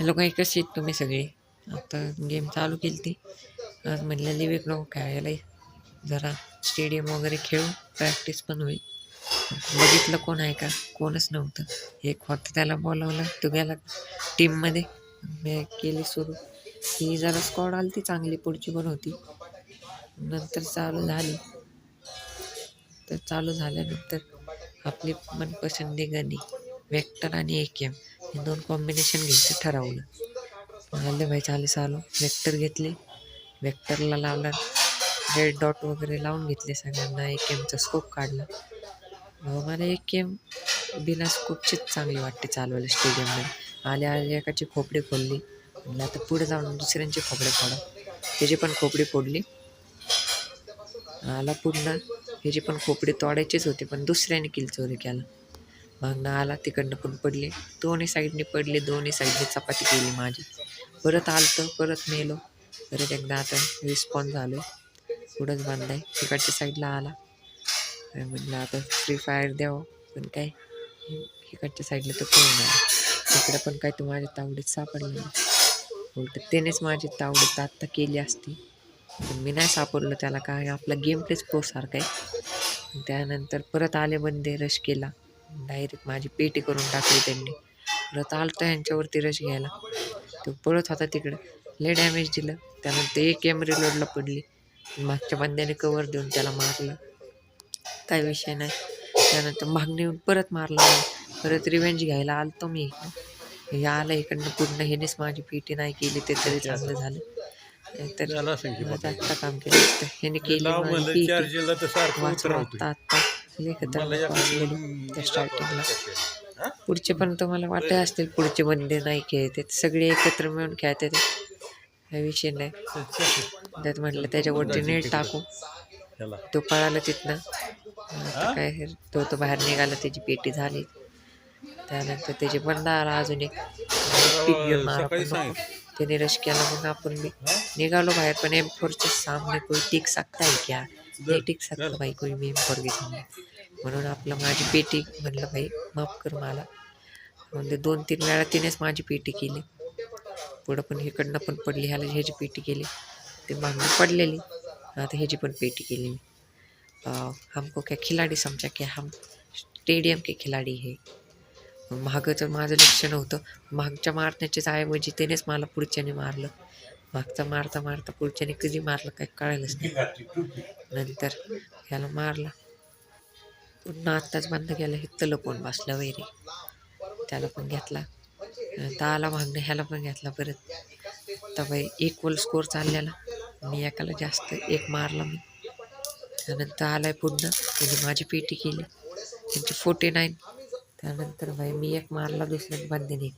Hello काही कशी आहेत तुम्ही सगळे? आता गेम चालू केली ती. आज म्हणलं लिविक नको खेळायला. जरा स्टेडियम वगैरे खेळू प्रॅक्टिस पण होईल. बघितलं कोण आहे का? कोणच नव्हतं. एक होतं त्याला बोलावलं. तो गेला टीममध्ये मी केली सुरू. ही जरा स्कॉड आली ती चांगली पुढची पण होती. नंतर चालू झाली. तर चालू झाल्यानंतर आपली मनपसंदी गणी. वेक्टर आणि एक एम हे दोन कॉम्बिनेशन घ्यायचं ठरवलं. आलं भाई चाले चालू वेक्टर घेतले. वेक्टरला लावला. रेड डॉट वगैरे लावून घेतले सगळ्यांना. एक एमचा स्कोप काढला. अहो, मला एक एम बिना स्कोपचीच चांगली वाटते चालवायला स्टेडियममध्ये आले आले एकाची खोपडी खोलली. म्हणलं आता पुढे जाऊन दुसऱ्यांची खोपडे फोडा. त्याची पण खोपडी फोडली. आला पुन्हा ह्याची पण खोपडी तोडायचीच होती पण दुसऱ्याने किल चोरी केला. मागणं आला तिकडनं पण पडले. दोन्ही साईडने पडले दोन्ही साईडने चपाती केली माझी. परत आलतं परत नेलो. परत एकदा आता रिस्पॉन्स झालो पुढंच बांधाय तिकडच्या साईडला आला. काय म्हणलं आता फ्री फायर द्यावं. पण काय इकडच्या साईडला तर कोण नाही तिकडं पण काय तू माझ्या तावडीत सापडलं नाही. उलट त्यानेच माझी तावडीत आत्ता केली असती. पण मी नाही सापडलो त्याला. काय आपला गेम प्लेच प्रोसारखा आहे. त्यानंतर परत आले बंदे रश केला. डायरेक्ट माझी पेटी करून टाकली त्यांनी. परत आलतं यांच्यावरती रश घ्यायला. तो पळत होता तिकडं. लय डॅमेज दिलं. त्यानंतर एक एम रिलोडला पडली. मागच्या बंद्याने कवर देऊन त्याला मारलं. काय विषय नाही. त्यानंतर मागणी येऊन परत मारला. परत रिवेंज घ्यायला आलतो मी इकडं. हे आलं इकडनं पूर्ण. हेनेच माझी पेटी नाही केली ते तरी चांगलं झालं. तर जास्त काम केलं असतं. ह्याने केली माझी पेटी. आत्ता आत्ता. त्या स्टार्टिंगला? पुढचे पण तुम्हाला वाटत असतील पुढचे बंदे नाही खेळते सगळे एकत्र मिळून खेळते ते हा विषय नाही. त्यात म्हटलं त्याच्यावरती नेट टाकू. तो पळाला तिथनं. काय तो तो बाहेर निघाला त्याची पेटी झाली. त्यानंतर त्याची बंदा आला अजून एक. पीक घेऊन त्याने रश केला मग आपण बी निघालो बाहेर पण एम फोरच्या सामने कोई टिक सकता है क्या? नाही टिक सकता भाई कोई मी एम फोर सामने. म्हणून आपलं माझी पेटी म्हणलं भाई माफ कर मला. म्हणजे दोन तीन वेळा तिनेच माझी पेटी केली. पुढं पण इकडनं पण पडली ह्याला ह्याची पेटी केली. ते मागणी पडलेली. आता ह्याची पण पेटी केली मी हमको क्या खिलाडी समजा की हम? स्टेडियम के खिलाडी हे. मागचं माझं लक्ष नव्हतं. मागच्या मारण्याच्याच ऐवजी म्हणजे त्यानेच मला पुढच्याने मारलं. मागचा मारता मारता पुढच्याने कधी मारलं काय कळायलाच नाही. नंतर ह्याला मारला. पुन्हा आत्ताच बंद केलं हे लपून बसलं वैरी. त्याला पण घेतला. ताला आला मागणं ह्याला पण घेतला परत. तर बाई इक्वल स्कोअर चाललेला. मी एकाला जास्त एक मारला मी. त्यानंतर आलाय पुन्हा त्याने माझी पेटी केली. त्यांची फोर्टी नाईन त्यानंतर भाई मी एक मारला दुसऱ्या बंदीने एक